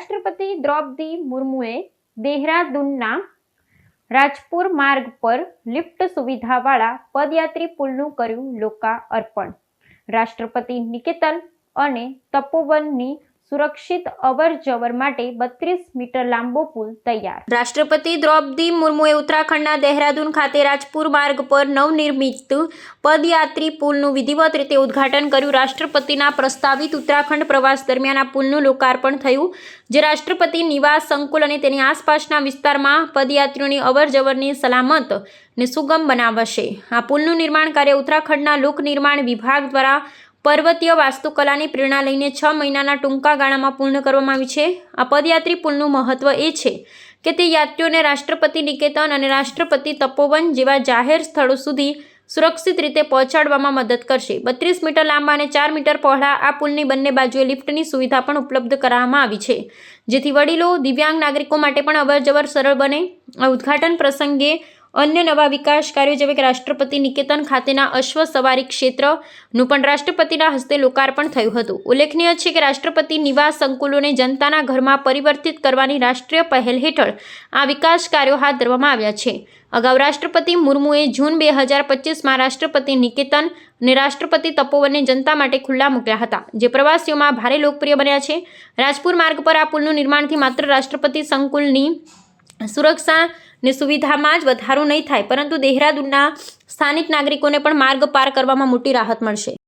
રાષ્ટ્રપતિ દ્રૌપદી મુર્મુએ દેહરાદૂનના રાજપુર માર્ગ પર લિફ્ટ સુવિધાવાળા પદયાત્રી પુલનું કર્યું લોકાર્પણ. રાષ્ટ્રપતિ નિકેતન અને તપોવનની સુરક્ષિત અવર જવર માટે બત્રીસ મીટર લાંબો પુલ તૈયાર. રાષ્ટ્રપતિ દ્રૌપદી મુર્મુએ ઉત્તરાખંડના દહેરાદૂન ખાતે રાજપુર માર્ગ પર નવનિર્મિત પદયાત્રી પુલનું વિધિવત રીતે ઉદ્ઘાટન કર્યું. રાષ્ટ્રપતિના પ્રસ્તાવિત ઉત્તરાખંડ પ્રવાસ દરમિયાન આ પુલનું લોકાર્પણ થયું. જે રાષ્ટ્રપતિ નિવાસ સંકુલ અને તેની આસપાસના વિસ્તારમાં પદયાત્રીઓની અવરજવરની સલામત ને સુગમ બનાવશે. આ પુલનું નિર્માણ કાર્ય ઉત્તરાખંડના લોક નિર્માણ વિભાગ દ્વારા પર્વતીય વાસ્તુકલાની પ્રેરણા લઈને છ મહિનાના ટૂંકા ગાળામાં પૂર્ણ કરવામાં આવી છે. આ પદયાત્રી પુલનું મહત્વ એ છે કે તે યાત્રીઓને રાષ્ટ્રપતિ નિકેતન અને રાષ્ટ્રપતિ તપોવન જેવા જાહેર સ્થળો સુધી સુરક્ષિત રીતે પહોંચાડવામાં મદદ કરશે. બત્રીસ મીટર લાંબા અને ચાર મીટર પહોળા આ પુલની બંને બાજુએ લિફ્ટની સુવિધા પણ ઉપલબ્ધ કરાવવામાં આવી છે. જેથી વડીલો, દિવ્યાંગ નાગરિકો માટે પણ અવરજવર સરળ બને. આ ઉદ્ઘાટન પ્રસંગે અન્ય નવા વિકાસ કાર્યો જેવા કે રાષ્ટ્રપતિ નિકેતન ખાતેના અશ્વ સવારી ક્ષેત્રનું પણ રાષ્ટ્રપતિના હસ્તે લોકાર્પણ થયું હતું. ઉલ્લેખનીય છે કે રાષ્ટ્રપતિ નિવાસ સંકુલોને જનતાના ઘરમાં પરિવર્તિત કરવાની રાષ્ટ્રીય પહેલ હેઠળ આ વિકાસ કાર્યો હાથ ધરવામાં આવ્યા છે. અગાઉ રાષ્ટ્રપતિ મુર્મુએ જૂન બે હજાર પચીસમાં રાષ્ટ્રપતિ નિકેતન અને રાષ્ટ્રપતિ તપોવનને જનતા માટે ખુલ્લા મૂક્યા હતા, જે પ્રવાસીઓમાં ભારે લોકપ્રિય બન્યા છે. રાજપુર માર્ગ પર આ પુલનું નિર્માણથી માત્ર રાષ્ટ્રપતિ સંકુલની સુરક્ષા ને સુવિધામાં જ વધારો નહીં થાય, પરંતુ દહેરાદૂનના સ્થાનિક નાગરિકોને પણ માર્ગ પાર કરવામાં મોટી રાહત મળશે.